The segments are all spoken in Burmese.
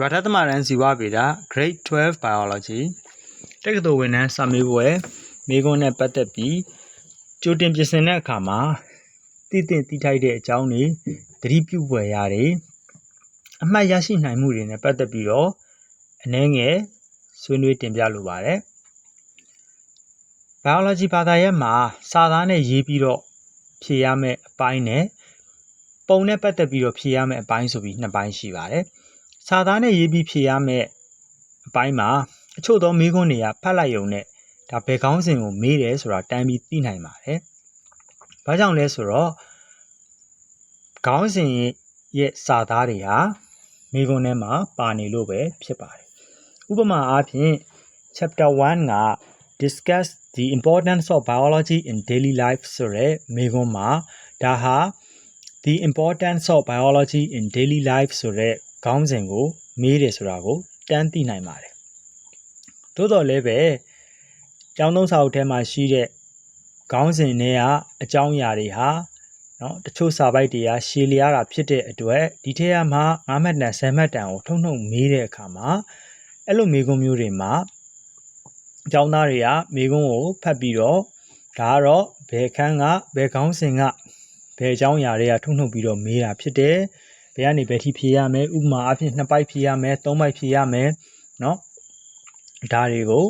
ဒွါထသမရန်ဇီဝဗေဒ Grade 12 Biology တက္ကသိုလ်ဝန်ထမ်းစာမေးပွဲမိခွန်းနဲ့ပတ်သက်ပြီးကြိုတင်ပြင်ဆင်တဲ့အခါမှာတည်တင့်တည်ထိုက်တဲ့အကြောင်းတွေသတိပြုဖွယ်ရာတွေအမှတ်ရရှိနိုင်မှုတွေနဲ့ပတ်သက်ပြီးတော့အနည်းငယ်ဆွေးနွေးတင်ပြလိုပါတယ် Biology ဘာသာရပ်မှာစာသားနဲ့ရေးပြီးတော့ဖြေရမယ့်အပိုင်းနဲ့ပုံနဲ့ပတ်သက်ပြီးတော့ဖြေရမယ့်အပိုင်းဆိုပြီးနှစ်ပိုင်းရှိပါတယ်။ စာသားနဲ့ရေးပြီးဖြေရမယ့်အပိုင်းမှာအချို့သောမေးခွန်းတွေကဖတ်လိုက်ရုံနဲ့ဒါဘယ်ကောင်းစဉ်ကိုမေးတယ်ဆိုတာတန်းပြီးသိနိုင်ပါတယ်။ဘာကြောင့်လဲဆိုတော့ခေါင်းစဉ်ရဲ့စာသားတွေဟာမေးခွန်းထဲမှာပါနေလို့ပဲဖြစ်ပါတယ်။ဥပမာအားဖြင့် chapter 1က discuss the importance of biology in daily life ဆိုရဲမေးခွန်းမှာဒါဟာ the importance of biology in daily life ဆိုရဲ ခေါင်းစဉ်ကို မေးတယ်ဆိုတာကိုတန်းသိနိုင်ပါတယ်။သို့တော်လည်းပဲကျောင်းသုံးစာအုပ်ထဲမှာရှိတဲ့ခေါင်းစဉ်တွေကအကြောင်းအရာတွေဟာနော်တချို့စာပိုက်တွေကရှည်လျားတာဖြစ်တဲ့အတွက်ဒီထဲကမှ9မှတ်တန်10မှတ်တန်ကိုထုံထုံမေးတဲ့အခါမှာအဲ့လိုမေးခွန်းမျိုးတွေမှာအကြောင်းသားတွေကမေးခွန်းကိုဖတ်ပြီးတော့ဒါကတော့ဘယ်ခန်းကဘယ်ခေါင်းစဉ်ကဘယ်အကြောင်းအရာတွေကထုံထုံပြီးတော့မေးတာဖြစ်တယ်။ ဘယ်ကနေဘယ်ထိဖြေရမယ်ဥပမာအဖြစ်နှစ်ပိုက်ဖြေရမယ်သုံးပိုက်ဖြေရမယ်เนาะဒါတွေကို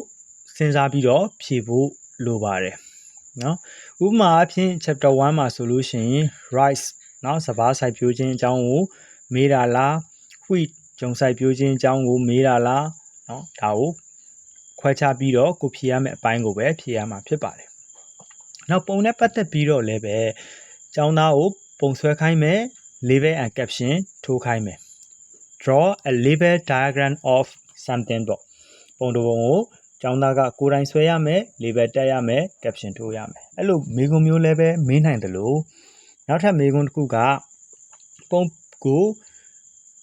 စဉ်းစားပြီးတော့ဖြေဖို့လိုပါတယ်เนาะဥပမာအဖြစ် chapter 1မှာဆိုလို့ရှိရင် rice เนาะစပါးစိုက်ပျိုးခြင်းအကြောင်းကိုမေးတာလား wheat ဂျုံစိုက်ပျိုးခြင်းအကြောင်းကိုမေးတာလားเนาะဒါကိုခွဲခြားပြီးတော့ကိုဖြေရမယ့်အပိုင်းကိုပဲဖြေရမှာဖြစ်ပါတယ်နောက်ပုံနဲ့ပတ်သက်ပြီးတော့လည်းပဲကျောင်းသားကိုပုံဆွဲခိုင်းမယ် label and caption ထိုးခိုင်းမယ် draw a label diagram of something ပေါ့ပုံတစ်ပုံကိုကျောင်းသားကကိုယ်တိုင်ဆွဲရမယ် label တက်ရမယ် caption ထိုးရမယ်အဲ့လိုမေးခွန်းမျိုးလည်းပဲမေးနိုင်တယ်လို့နောက်ထပ်မေးခွန်းတစ်ခုကပုံကို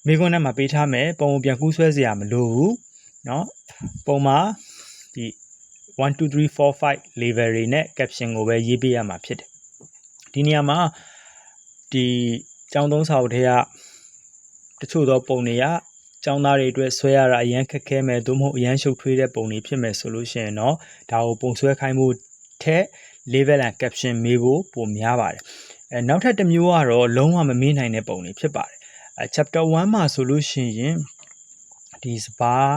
မေးခွန်းထဲမှာပေးထားမယ်ပုံကိုပြန်ကူးဆွဲစရာမလိုဘူးเนาะပုံမှာဒီ1 2 3 4 5 level တွေနဲ့ caption ကိုပဲရေးပေးရမှာဖြစ်တယ်ဒီနေရာမှာဒီ ကျောင်းသုံးစာအုပ်ထဲကတချို့သောပုံတွေကကျောင်းသားတွေအတွက်ဆွဲရတာအရန်ခက်ခဲမယ်သို့မဟုတ်အရန်ရှုပ်ထွေးတဲ့ပုံတွေဖြစ်မယ်ဆိုလို့ရှိရင်တော့ဒါကိုပုံဆွဲခိုင်းဖို့ထက် level and caption မေးဖို့ပိုများပါတယ်အဲနောက်ထပ်တစ်မျိုးကတော့လုံးဝမမေးနိုင်တဲ့ပုံတွေဖြစ်ပါတယ်အဲ chapter 1မှာဆိုလို့ရှိရင်ဒီစပါး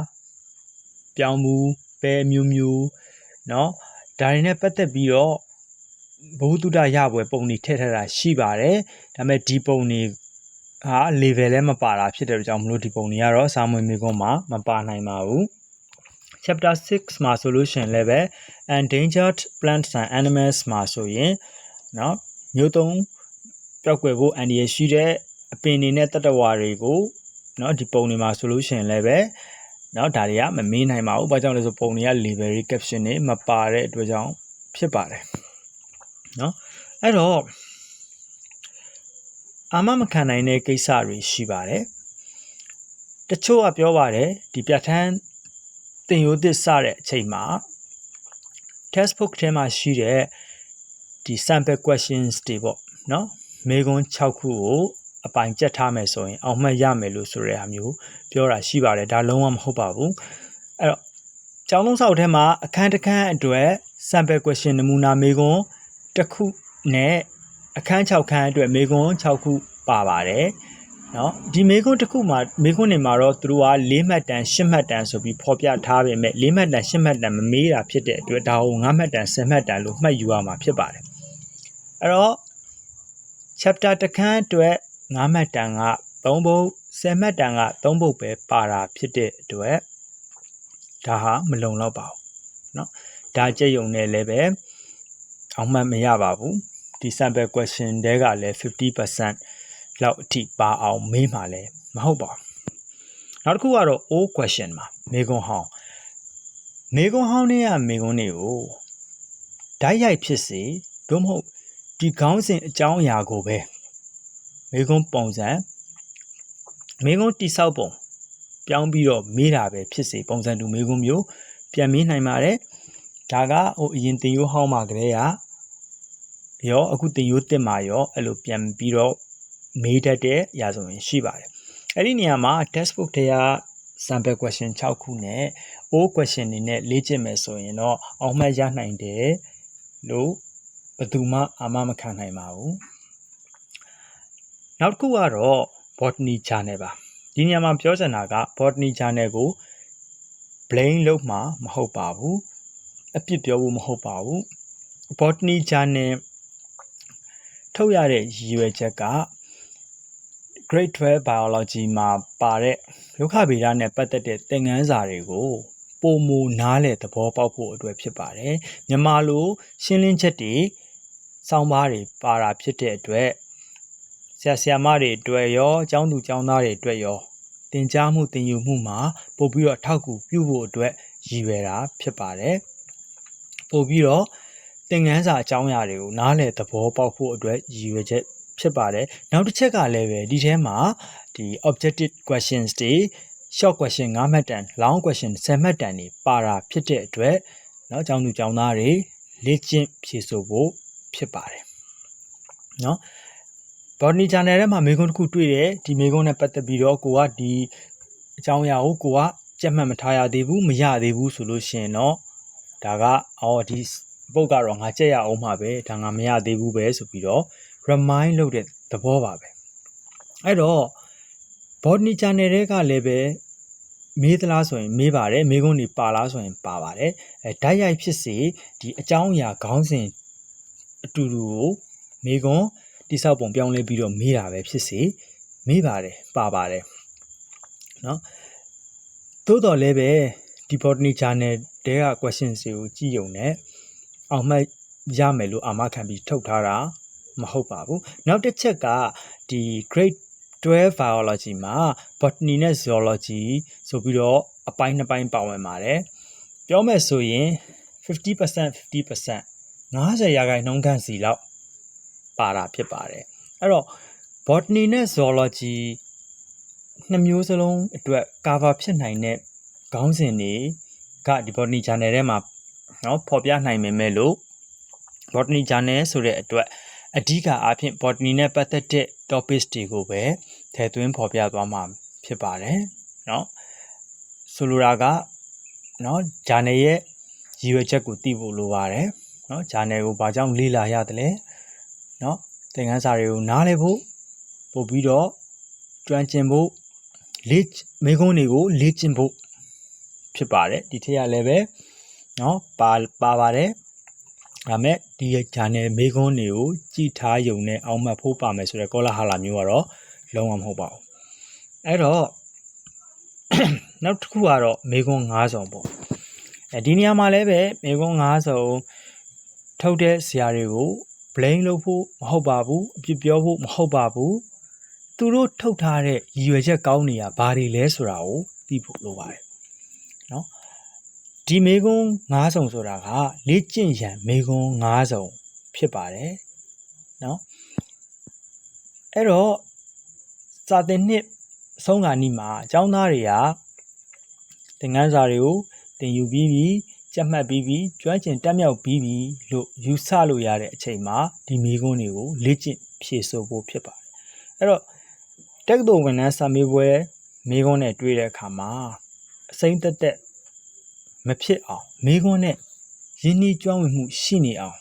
ပြောင်းမှုပဲမျိုးမျိုးเนาะဒါတွေနဲ့ပတ်သက်ပြီးတော့ ဘဝတုဒ္ဒရပွဲပုံတွေထည့်ထားတာရှိပါတယ်ဒါပေမဲ့ဒီပုံတွေဟာ level လည်းမပါတာဖြစ်တဲ့ကြောင့်မလို့ဒီပုံတွေကတော့စာမွေမေခွန်းမှာမပါနိုင်ပါဘူး chapter 6မှာဆိုလို့ရှိရင်လည်းပဲ endangered plants and animals မှာဆိုရင်เนาะမျိုးသုံးပြောက်ွယ်ဖို့အန္တရာယ်ရှိတဲ့အပင်တွေနဲ့တတဝါတွေကိုเนาะဒီပုံတွေမှာဆိုလို့ရှိရင်လည်းပဲเนาะဒါတွေကမမေးနိုင်ပါဘူး။ဘာကြောင့်လဲဆိုပုံတွေက label caption တွေမပါတဲ့အတွက်ကြောင့်ဖြစ်ပါတယ်။ နော်အဲ့တော့အာမမခံနိုင်တဲ့ကိစ္စတွေရှိပါတယ်တချို့ကပြောပါတယ်ဒီပြဋ္ဌာန်းတင်ရိုးသစ်စတဲ့အချိန်မှာ textbook ထဲမှာရှိတဲ့ဒီ sample questions တွေပေါ့နော်မေခွန်း6ခုကိုအပိုင်ကျက်ထားမယ်ဆိုရင်အောင်မှတ်ရမယ်လို့ဆိုတဲ့အမျိုးပြောတာရှိပါတယ်ဒါလုံးဝမဟုတ်ပါဘူးအဲ့တော့ကျောင်းလုံးဆောက်ထဲမှာအခန်းတစ်ခန်းအတွက် sample question နမူနာမေခွန်း တစ်ခုနဲ့အခန်း6ခန်းအတွက်မေခွန်း6ခုပါပါတယ်နော်ဒီမေခွန်းတစ်ခုမှာမေခွန်းနေမှာတော့သူတို့က၄မှတ်တန်၈မှတ်တန်ဆိုပြီးဖော်ပြထားပေမဲ့၄မှတ်တန်၈မှတ်တန်မမေးတာဖြစ်တဲ့အတွက်ဒါကို၅မှတ်တန်10မှတ်တန်လို့မှတ်ယူရမှာဖြစ်ပါတယ်အဲ့တော့ chapter တစ်ခန်းအတွက်9မှတ်တန်က3ပုဒ်10မှတ်တန်က3ပုဒ်ပဲပါတာဖြစ်တဲ့အတွက်ဒါဟာမလုံလောက်ပါဘူးเนาะဒါကြက်ယုံနဲ့လည်းပဲ အောင်မှတ်မရပါဘူးဒီ sample question တဲကလည်း50%လောက်အထိပါအောင်မေးမှလည်းမဟုတ်ပါဘူးနောက်တစ်ခုကတော့ O question မှာမေကွန်ဟောင်းမေကွန်ဟောင်းတွေကမေကွန်တွေကိုဓာတ်ရိုက်ဖြစ်စေသို့မဟုတ်ဒီခေါင်းစဉ်အကြောင်းအရာကိုပဲမေကွန်းပုံစံမေကွန်းတိဆောက်ပုံပြောင်းပြီးတော့မေးတာပဲဖြစ်စေပုံစံတူမေကွန်းမျိုးပြန်မေးနိုင်ပါတယ်ဒါကဟိုအရင်တင်ရိုးဟောင်းမှာကလေးက ရောအခုတင်ရိုးတက်မှာရောအဲ့လိုပြန်ပြီးတော့မေးတတ်တဲ့ရာဇဝင်ရှိပါတယ်အဲ့ဒီနေရာမှာ textbook တွေက sample question 6ခုနဲ့ O question တွေနဲ့လေ့ကျင့်မယ်ဆိုရင်တော့အောင်မှတ်ရနိုင်တယ်လို့ဘယ်သူမှအာမမခံနိုင်ပါဘူးနောက်တစ်ခုကတော့ botany channel ပါဒီနေရာမှာပြောချင်တာက botany channel ကို blame လုပ်မှာမဟုတ်ပါဘူးအပြစ်ပြောဖို့မဟုတ်ပါဘူး botany channel ထုတ်ရတဲ့ရည်ရွယ်ချက်က grade 12 biology မှာပါတဲ့ဒုက္ခဗေဒနဲ့ပတ်သက်တဲ့သင်ခန်းစာတွေကိုပုံမူနားလည်သဘောပေါက်ဖို့အတွက်ဖြစ်ပါတယ်မြန်မာလိုရှင်းလင်းချက်တွေစောင်းပါးတွေပါတာဖြစ်တဲ့အတွက်ဆရာဆရာမတွေအတွက်ရောအကျောင်းသူကျောင်းသားတွေအတွက်ရောသင်ကြားမှုသင်ယူမှုမှာပို့ပြီးတော့အထောက်အကူပြုဖို့အတွက်ရည်ရွယ်တာဖြစ်ပါတယ်ပို့ပြီးတော့ သင်ခန်းစာအကြောင်းအရာတွေကိုနားလည်သဘောပေါက်ဖို့အတွက်ရည်ရွယ်ချက်ဖြစ်ပါတယ်နောက်တစ်ချက်ကလည်းပဲဒီထဲမှာဒီ objective questions တွေ short question 9မှတ်တန် long question 10မှတ်တန်တွေပါတာဖြစ်တဲ့အတွက်เนาะအကြောင်းသူအကြောင်းသားတွေလေ့ကျင့်ဖြေဆိုဖို့ဖြစ်ပါတယ်เนาะ botany channel ထဲမှာမေခွန်းတစ်ခုတွေ့တယ်ဒီမေခွန်းနဲ့ပတ်သက်ပြီးတော့ကိုကဒီအကြောင်းအရာကိုကိုကကြက်မှတ်မထားရသေးဘူးမရသေးဘူးဆိုလို့ရှိရင်တော့ဒါကအော်ဒီ ပုတ်ကတော့ငါကြက်ရအောင်မှာပဲဒါငါမရသေးဘူးပဲဆိုပြီးတော့ remind လုပ်တဲ့သဘောပါပဲအဲ့တော့ botany channel တွေကလည်းပဲမေးသလားဆိုရင်မေးပါတယ်မေးခွန်းတွေပါလားဆိုရင်ပါပါတယ်အဲဓာတ်ရိုက်ဖြစ်စေဒီအကြောင်းအရာခေါင်းစဉ်အတူတူကိုမေးခွန်းတိဆောက်ပုံပြောင်းလဲပြီးတော့မေးတာပဲဖြစ်စေမေးပါတယ်ပါပါတယ်เนาะသို့တော်လည်းပဲဒီ botany channel တဲက questions တွေကိုကြည့်ုံနဲ့ အောင်မှတ်ရမယ်လို့အာမခံပြီးထုတ်ထားတာမဟုတ်ပါဘူးနောက်တစ်ချက်ကဒီ grade 12 biology မှာ botany နဲ့ zoology ဆိုပြီးတော့အပိုင်းနှစ်ပိုင်းပါဝင်ပါတယ်ပြောမယ်ဆိုရင်50% 50% 50ရာခိုင်နှုန်းခန့်စီလောက်ပါတာဖြစ်ပါတယ်အဲ့တော့ botany နဲ့ zoology နှစ်မျိုးစလုံးအတွက် cover ဖြစ်နိုင်တဲ့ခေါင်းစဉ်တွေကဒီ botany channel ထဲမှာ နော်ဖော်ပြနိုင်ပေမဲ့လို့ botany journal ဆိုတဲ့အတွက်အဓိကအားဖြင့် botany နဲ့ပတ်သက်တဲ့ topics တွေကိုပဲထည့်သွင်းဖော်ပြသွားမှာဖြစ်ပါတယ်နော်ဆိုလိုတာကနော် journal ရဲ့ရည်ရွယ်ချက်ကိုသိဖို့လိုပါတယ်နော် journal ကိုဘာကြောင့်လေ့လာရတယ်လဲနော်သင်ခန်းစာတွေကိုနားလည်ဖို့ပို့ပြီးတော့ကျွမ်းကျင်ဖို့လေ့မိကုန်းတွေကိုလေ့ကျင့်ဖို့ဖြစ်ပါတယ်ဒီထက်ကလည်းပဲ နော်ပါပါပါတယ်ဒါမဲ့ဒီ channel မေခွန်းတွေကိုကြည်ထားယုံနဲ့အောင်မှတ်ဖို့ပါမယ်ဆိုတော့ကောလာဟလာမျိုးကတော့လုံးဝမဟုတ်ပါဘူးအဲ့တော့နောက်တစ်ခုကတော့မေခွန်း9ဆောင်ပေါ့အဲဒီနေရာမှာလည်းပဲမေခွန်း9ဆောင်ထုတ်တဲ့ဇာတ်တွေကို blame လုပ်ဖို့မဟုတ်ပါဘူးအပြစ်ပြောဖို့မဟုတ်ပါဘူးသူတို့ထုတ်ထားတဲ့ရည်ရွယ်ချက်ကောင်းနေရဘာတွေလဲဆိုတာကိုသိဖို့လိုပါတယ်နော် ဒီမေကွန်း9စုံဆိုတာကလေ့ကျင့်ရန်မေကွန်း9စုံဖြစ်ပါတယ်เนาะအဲ့တော့စာသင်နှစ်အဆုံးခါနီးမှာအကျောင်းသားတွေကသင်ခန်းစာတွေကိုသင်ယူပြီးပြီးကြက်မှတ်ပြီးပြီးကျွမ်းကျင်တက်မြောက်ပြီးပြီးလို့ယူဆလို့ရတဲ့အချိန်မှာဒီမေကွန်းတွေကိုလေ့ကျင့်ဖြည့်ဆို့ဖို့ဖြစ်ပါတယ်အဲ့တော့တက္ကသိုလ်ဝန်ထမ်းစာမေးပွဲမေကွန်းနဲ့တွေ့တဲ့အခါမှာအစိမ့်သက်သက် မဖြစ်အောင်မေခွန်းနဲ့ရင်းနှီးကျွမ်းဝင်မှုရှိနေအောင်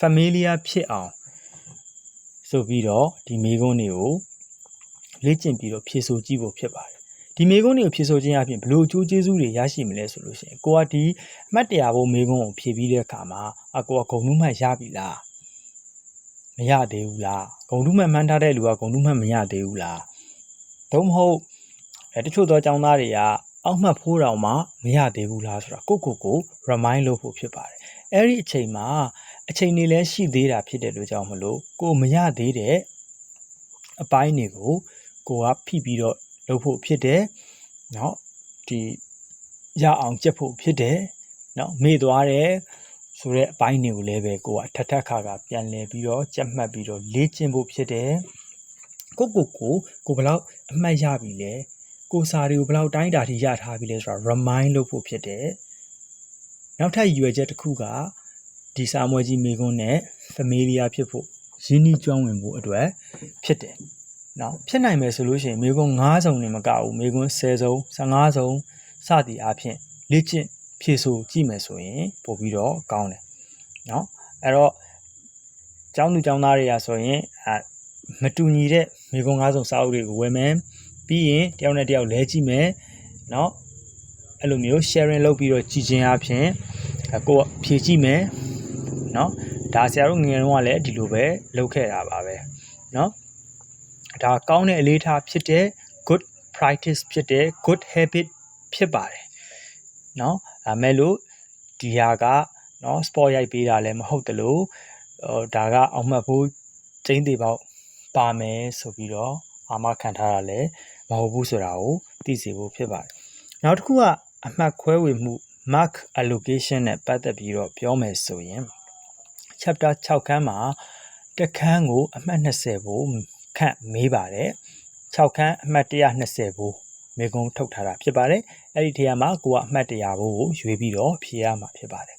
familiar ဖြစ်အောင်ဆိုပြီးတော့ဒီမေခွန်းတွေကိုလေ့ကျင့်ပြီးတော့ဖြည့်ဆို့ကြည့်ဖို့ဖြစ်ပါတယ်ဒီမေခွန်းတွေကိုဖြည့်ဆို့ခြင်းအပြင်ဘလို့အကျိုးကျေးဇူးတွေရရှိမလဲဆိုလို့ရှိရင်ကိုကဒီအမှတ်တရဖို့မေခွန်းကိုဖြည့်ပြီးတဲ့အခါမှာအကိုကဂုံနှုတ်မှတ်ရပြီလားမရသေးဘူးလားဂုံနှုတ်မှတ်မှန်းထားတဲ့လူကဂုံနှုတ်မှတ်မရသေးဘူးလားသို့မဟုတ်အဲတချို့သောចောင်းသားတွေက အောက်မှတ်ဖိုးတောင်မှမရသေးဘူးလားဆိုတာကိုကိုကို remind လုပ်ဖို့ဖြစ်ပါတယ်အဲ့ဒီအချိန်မှာအချိန်နေလဲရှိသေးတာဖြစ်တဲ့လို့ကြောင့်မလို့ကိုမရသေးတဲ့အပိုင်းတွေကိုကိုကဖိပြီးတော့လုပ်ဖို့ဖြစ်တယ်เนาะဒီရအောင်ကြက်ဖို့ဖြစ်တယ်เนาะမေ့သွားတယ်ဆိုတဲ့အပိုင်းတွေကိုလည်းပဲကိုကထထခါခါပြန်လဲပြီးတော့ကြက်မှတ်ပြီးတော့လေ့ကျင့်ဖို့ဖြစ်တယ်ကိုကိုကိုကိုဘယ်လောက်အမှတ်ရပြီလဲ ကိုစာတွေကိုဘယ်လောက်တိုင်းတာထိရထားပြီလဲဆိုတာ remind လုပ်ဖို့ဖြစ်တယ်နောက်ထပ်ရွယ်ချက်တစ်ခုကဒီစာမွေးကြီးမိကွန်းနဲ့ familiar ဖြစ်ဖို့ရင်းနှီးကျွမ်းဝင်ဖို့အတွက်ဖြစ်တယ်နော်ဖြစ်နိုင်မယ်ဆိုလို့ရှိရင်မေကွန်း9စုံနေမကဘူးမေကွန်း10စုံ15စုံစသည်အားဖြင့်လေ့ကျင့်ဖြည့်ဆို့ကြည့်မယ်ဆိုရင်ပို့ပြီးတော့ကောင်းတယ်နော်အဲ့တော့ကျောင်းသူကျောင်းသားတွေကဆိုရင်အမတူညီတဲ့မေကွန်း9စုံစာအုပ်တွေကိုဝယ်မယ် ပြီးရင်တယောက်နဲ့တယောက်လဲကြည့်မယ်နော်အဲ့လိုမျိုး sharing လုပ်ပြီးတော့ကြည်ခြင်းအပြင်ကိုယ်ဖြည့်ကြည့်မယ်နော်ဒါဆရာတို့ငယ်ငယ်တုန်းကလည်းဒီလိုပဲလုပ်ခဲ့တာပါပဲเนาะဒါကောင်းတဲ့အလေးထားဖြစ်တဲ့ good practice ဖြစ်တဲ့ good habit ဖြစ်ပါတယ်เนาะအဲမဲ့လို့ဒီဟာကเนาะ sport ရိုက်ပေးတာလည်းမဟုတ်တလို့ဟိုဒါကအောင်မှတ်ဖို့ကျင်းသေးပေါက်ပါမယ်ဆိုပြီးတော့ အာမခံထားတာလည်းမဟုတ်ဘူးဆိုတာကိုသိစေဖို့ဖြစ်ပါတယ်နောက်တစ်ခုကအမှတ်ခွဲဝေမှု mark allocation နဲ့ပတ်သက်ပြီးတော့ပြောမယ်ဆိုရင် chapter 6ခန်းမှာတစ်ခန်းကိုအမှတ်20ဘို့ခန့်မေးပါတယ်6ခန်းအမှတ်120ဘို့မေကုံထုတ်ထားတာဖြစ်ပါတယ်အဲ့ဒီထဲမှာကိုကအမှတ်100ဘို့ကိုရွေးပြီးတော့ဖြေရမှာဖြစ်ပါတယ်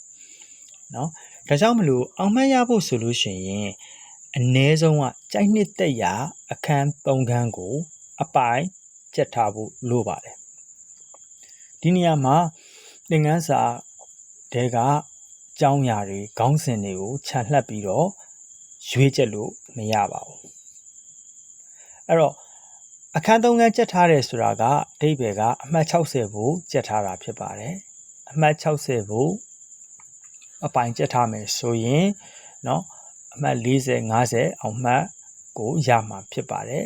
เนาะဒါကြောင့်မလို့အောင်မှတ်ရဖို့ဆိုလို့ရှိရင် အ ਨੇ ဆုံးကကြိုက်နှစ်သက်ရာအခန်း3ခန်းကို အပိုင်ကျက်ထားဖို့လိုပါတယ်ဒီနေရာမှာသင်ခန်းစာတဲကကြောင်းရာတွေခေါင်းစဉ်တွေကိုခြံလှပ်ပြီးတော့ရွေးချက်လို့မရပါဘူးအဲ့တော့အခန်းသုံးခန်းကြက်ထားတယ်ဆိုတာကအဓိပ္ပာယ်ကအမှတ်60ကိုကြက်ထားတာဖြစ်ပါတယ်အမှတ်60ကိုအပိုင်ကြက်ထားမယ်ဆိုရင်เนาะ အမှတ်40 50အောင်မှတ်ကိုရမှာဖြစ်ပါတယ်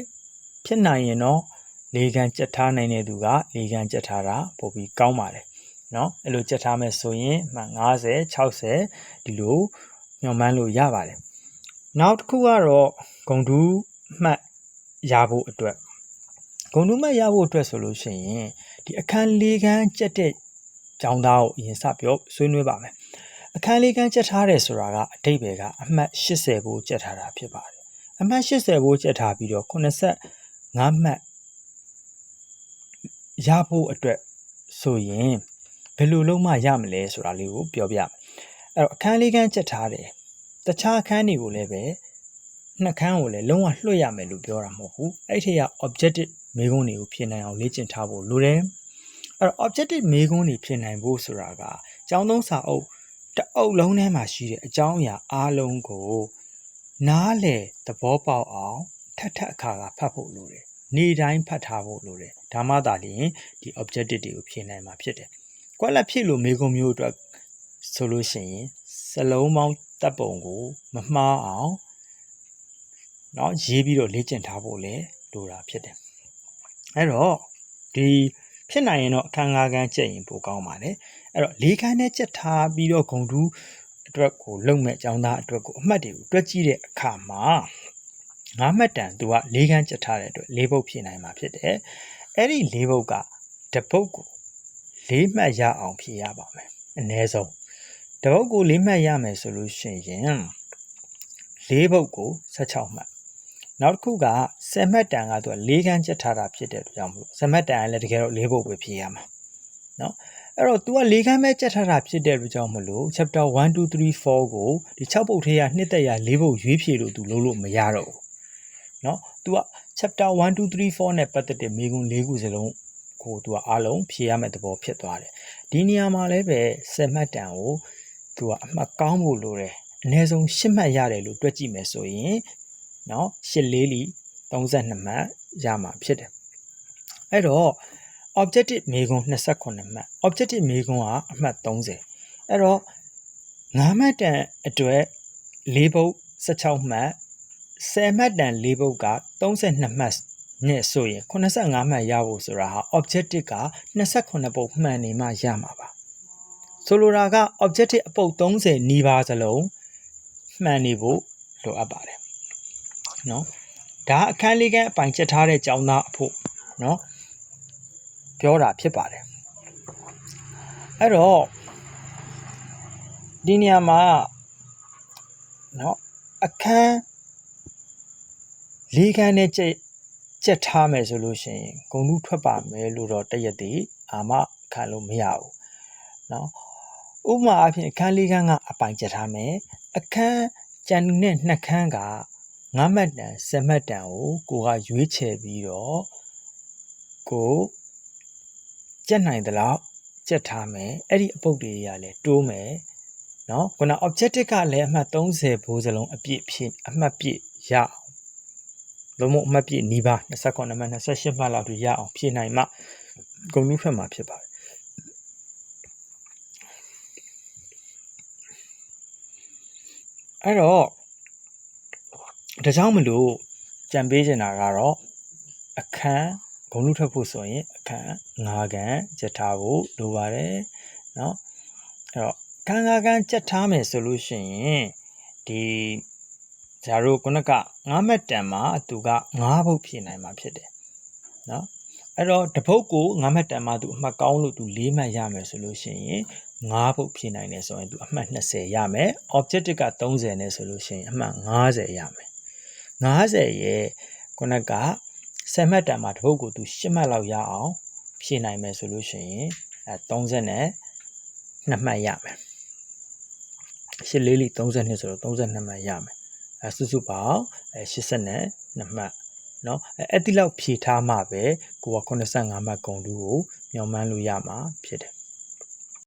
ဖြစ်နိုင်ရင်တော့လေကန်ကြက်ထားနိုင်တဲ့သူကလေကန်ကြက်ထားတာပိုပြီးကောင်းပါတယ်เนาะအဲ့လိုကြက်ထားမယ်ဆိုရင်မှ50 60ဒီလိုညွန်မှန်းလို့ရပါတယ်နောက်တစ်ခုကတော့ဂုံတူးမှတ်ရဖို့အတွက်ဂုံတူးမှတ်ရဖို့အတွက်ဆိုလို့ရှိရင်ဒီအခန်း၄ခန်းကြက်တဲ့ကျောင်းသားကိုအရင်စပြောဆွေးနွေးပါမယ် အခန်းလေးခန်းကြက်ထားတယ်ဆိုတာကအတိတ်ပဲကအမှတ်80ဘိုးကြက်ထားတာဖြစ်ပါတယ်အမှတ်80ဘိုးကြက်ထားပြီးတော့85မှတ်ရဖို့အတွက်ဆိုရင်ဘယ်လိုလုပ်မှရမလဲဆိုတာလေးကိုပြောပြမယ်အဲ့တော့အခန်းလေးခန်းကြက်ထားတယ်တခြားအခန်းတွေကိုလည်းပဲနှစ်ခန်းကိုလည်းလုံးဝလွှတ်ရမယ်လို့ပြောတာမဟုတ်ဘူးအဲ့ထက်က objective မေးခွန်းတွေကိုဖြေနိုင်အောင်လေ့ကျင့်ထားဖို့လိုတယ်အဲ့တော့ objective မေးခွန်းတွေဖြေနိုင်ဖို့ဆိုတာကကျောင်းသုံးစာအုပ် တအုပ်လုံးထဲမှာရှိတဲ့အကြောင်းအရာအားလုံးကိုနားလေသဘောပေါက်အောင်ထပ်ထပ်အခါကဖတ်ဖို့လိုတယ်နေတိုင်းဖတ်ထားဖို့လိုတယ်ဒါမှသာလျှင်ဒီ objective တွေကိုဖြေနိုင်မှာဖြစ်တယ်ကွက်လက်ဖြစ်လို့မေကုံမျိုးအတွက်ဆိုလို့ရှိရင်စလုံးပေါင်းတပ်ပုံကိုမမှားအောင်เนาะရေးပြီးတော့လေ့ကျင့်ထားဖို့လည်းလိုတာဖြစ်တယ်အဲ့တော့ဒီဖြစ်နိုင်ရင်တော့အခန်း၅ခန်းကျက်ရင်ပိုကောင်းပါတယ် အဲ့တော့လေးခန်းနဲ့ချက်ထားပြီးတော့ဂုံတူးအတွက်ကိုလုံမဲ့ចောင်းသားအတွက်ကိုအမှတ်တွေကိုတွက်ကြည့်တဲ့အခါမှာငါးမှတ်တန်သူက၄ခန်းချက်ထားတဲ့အတွက်၄ဘုတ်ဖြစ်နိုင်မှာဖြစ်တယ်။အဲ့ဒီ၄ဘုတ်ကတပုတ်ကို၄မှတ်ရအောင်ဖြည့်ရပါမယ်။အနည်းဆုံးတပုတ်ကို၄မှတ်ရမယ်ဆိုလို့ရှိရင်၄ဘုတ်ကို16မှတ်နောက်တစ်ခုက10မှတ်တန်ကသူက၄ခန်းချက်ထားတာဖြစ်တဲ့အတွက်ကြောင့်မို့10မှတ်တန်ကလည်းတကယ်တော့၄ဘုတ်ပဲဖြည့်ရမှာ။နော်။ အဲ့တော့ तू က၄ခန်းပဲချက်ထားတာဖြစ်တဲ့အတွက်ကြောင့်မလို့ chapter 1 2 3 4ကိုဒီ6ပုတ်ထဲကနှစ်သက်ရ၄ပုတ်ရွေးဖြည့်လို့ तू လုံးလို့မရတော့ဘူးเนาะ तू က chapter 1 2 3 4နဲ့ပတ်သက်တဲ့မိကွန်း၄ခုစလုံးကို तू ကအားလုံးဖြည့်ရမယ့်သဘောဖြစ်သွားတယ်ဒီနေရာမှာလည်းပဲဆယ်မှတ်တန်ကို तू ကအမှတ်ကောင်းဖို့လိုတယ်အနည်းဆုံး၈မှတ်ရတယ်လို့တွက်ကြည့်မယ်ဆိုရင်เนาะ8လေးလီ32မှတ်ရမှာဖြစ်တယ်အဲ့တော့ objective မေခွန်း29မှတ် objective မေခွန်းကအမှတ်30အဲ့တော့9မှတ်တန်အတွက်၄ဘုတ်16မှတ်10မှတ်တန်၄ဘုတ်က32မှတ်နဲ့ဆိုရင်85မှတ်ရဖို့ဆိုတာဟာ objective က28ပုတ်မှန်နေမှရမှာပါဆိုလိုတာက objective အပုတ်30နီးပါးစလုံးမှန်နေဖို့လိုအပ်ပါတယ်နော်ဒါအခန်းလေးကအပိုင်ချက်ထားတဲ့ចောင်းသားအဖို့နော် ပြောတာဖြစ်ပါတယ်အဲ့တော့ဒီနေရာမှာเนาะအခန်းလေးခန်းနဲ့ချက်ချက်ထားမယ်ဆိုလို့ရှိရင်ဂုံလူထွက်ပါမယ်လို့တော့တရက်တည်းအာမခံလို့မရဘူးเนาะဥပမာအဖြစ်အခန်းလေးခန်းကအပိုင်ချက်ထားမယ်အခန်းကျန်တဲ့နှစ်ခန်းက 9မှတ်တန်10မှတ်တန်ကိုကိုကရွေးချယ်ပြီးတော့ကို ကြက်နိုင်သလောက်ကြက်ထားမယ်အဲ့ဒီအပုတ်တွေကလည်းတိုးမယ်နော်ခုန objective ကလည်းအမှတ်30ဘိုးစလုံးအပြည့်ဖြစ်အမှတ်ပြည့်ရအောင်လုံးဝအမှတ်ပြည့်နီးပါး29မှတ်28မှတ်လောက်ထိရအောင်ဖြည့်နိုင်မှဂုဏ်လူဖက်မှာဖြစ်ပါတယ်အဲ့တော့ဒါကြောင့်မလို့ကြံပေးချင်တာကတော့အခန်းဂုံလူထွက်ဖို့ဆိုရင်အ ခန်း9ခန်းကြက်ထားဖို့လိုပါတယ်เนาะအဲ့တော့ခန်း9ခန်းကြက်ထားမယ်ဆိုလို့ရှိရင်ဒီဇာတို့ခုနက9မှတ်တန်မှာသူက9ဘုတ်ဖြည့်နိုင်မှာဖြစ်တယ်เนาะအဲ့တော့တပုတ်ကို9မှတ်တန်မှာသူအမှတ်ကောင်းလို့သူ4မှတ်ရမယ်ဆိုလို့ရှိရင်9ဘုတ်ဖြည့်နိုင်တယ်ဆိုရင်သူအမှတ်20ရမယ် objective က30နဲ့ဆိုလို့ရှိရင်အမှတ်50ရမယ်50ရဲ့ခုနက 10မှတ်တန်မှာတစ်ပုတ်ကိုသူ10မှတ်လောက်ရအောင်ဖြည့်နိုင်မယ်ဆိုလို့ရှိရင်အဲ30နဲ့2မှတ်ရမယ်ရှစ်လေးလီ32ဆိုတော့32မှတ်ရမယ်အဲစုစုပေါင်းအဲ80နဲ့2မှတ်နော်အဲအဲ့ဒီလောက်ဖြည့်ထားမှပဲကိုက85မှတ်ဂုံတူးကိုမျောမှန်းလို့ရမှာဖြစ်တယ်